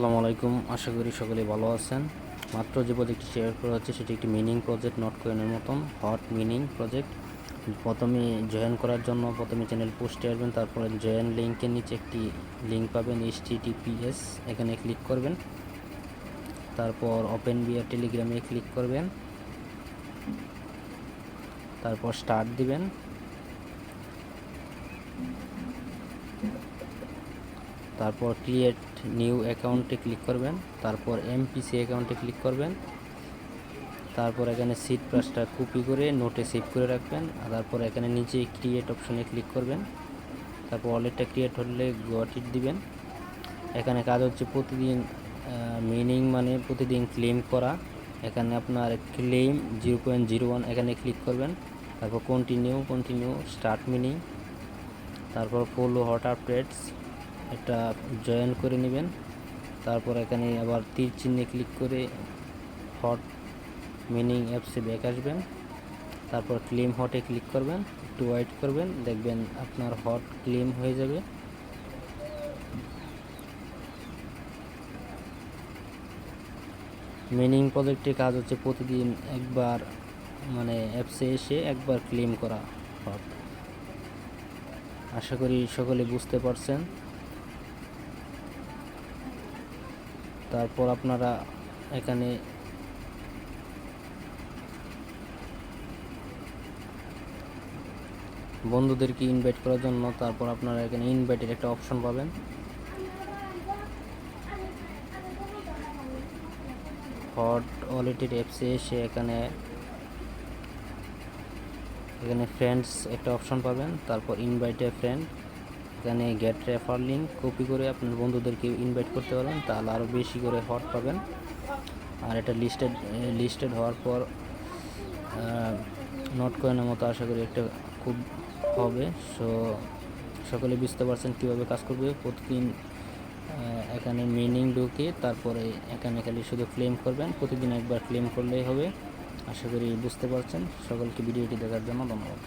আসসালামু আলাইকুম। আশা করি সকলে ভালো আছেন। মাত্র যে প্রজেক্টটি শেয়ার করা হচ্ছে, সেটি একটি মিনিং প্রজেক্ট নট কয়েনের মতন হট মিনিং প্রজেক্ট প্রথমে জয়েন করার জন্য প্রথমে চ্যানেল পোস্টে আসবেন, তারপরে জয়েন লিঙ্কের নিচে একটি লিঙ্ক পাবেন এইচ টিপিএস এখানে ক্লিক করবেন। তারপর ওপেন বিয়ার টেলিগ্রামে ক্লিক করবেন। তারপর স্টার্ট দিবেন। তারপর ক্রিয়েট নিউ অ্যাকাউন্টে ক্লিক করবেন, তারপর এমপিসি অ্যাকাউন্টে ক্লিক করবেন, তারপর এখানে সিট প্লাসটা কপি করে নোটে সেভ করে রাখবেন, আর তারপর এখানে নিচে ক্রিয়েট অপশনে ক্লিক করবেন, তারপর ওয়ালেটটা ক্রিয়েট হলে গট ইট দিবেন। এখানে কাজ হচ্ছে প্রতিদিন মিনিং মানে প্রতিদিন ক্লেম করা। এখানে আপনার claim zero point zero one এখানে ক্লিক করবেন, তারপর কন্টিনিউ কন্টিনিউ স্টার্ট মিনিং তারপর ফলো হট আপডেটস এটা জয়েন করে নেবেন। তারপর এখানে আবার তীর চিহ্নে ক্লিক করে হট মিনিং অ্যাপসে ব্যাক আসবেন। তারপর ক্লেম হটে ক্লিক করবেন, একটু ওয়েট করবেন, দেখবেন আপনার হট ক্লেম হয়ে যাবে। মিনিং প্রজেক্টের কাজ হচ্ছে প্রতিদিন একবার মানে অ্যাপসে এসে একবার ক্লেম করা হট আশা করি সকলে বুঝতে পারছেন। তারপর আপনারা এখানে বন্ধুদেরকে ইনভাইট করার জন্য তারপর আপনারা এখানে ইনভাইটের একটা অপশন পাবেন। হট ওয়ালেটের অ্যাপসে এসে এখানে এখানে ফ্রেন্ডস একটা অপশন পাবেন, তারপর ইনভাইট ফ্রেন্ড এখানে গেট রেফার লিঙ্ক কপি করে আপনার বন্ধুদেরকে ইনভাইট করতে পারবেন তাহলে আরও বেশি করে হট পাবেন। আর এটা লিস্টেড লিস্টেড হওয়ার পর নট কয়েনের মতো আশা করি একটা খুব হবে। সো সকলে বুঝতে পারছেন কীভাবে কাজ করবে। প্রতিদিন এখানে মিনিং ঢুকে তারপরে এখানে খালি শুধু ক্লেম করবেন। প্রতিদিন একবার ক্লেম করলেই হবে। আশা করি বুঝতে পারছেন। সকলকে ভিডিওটি দেখার জন্য ধন্যবাদ।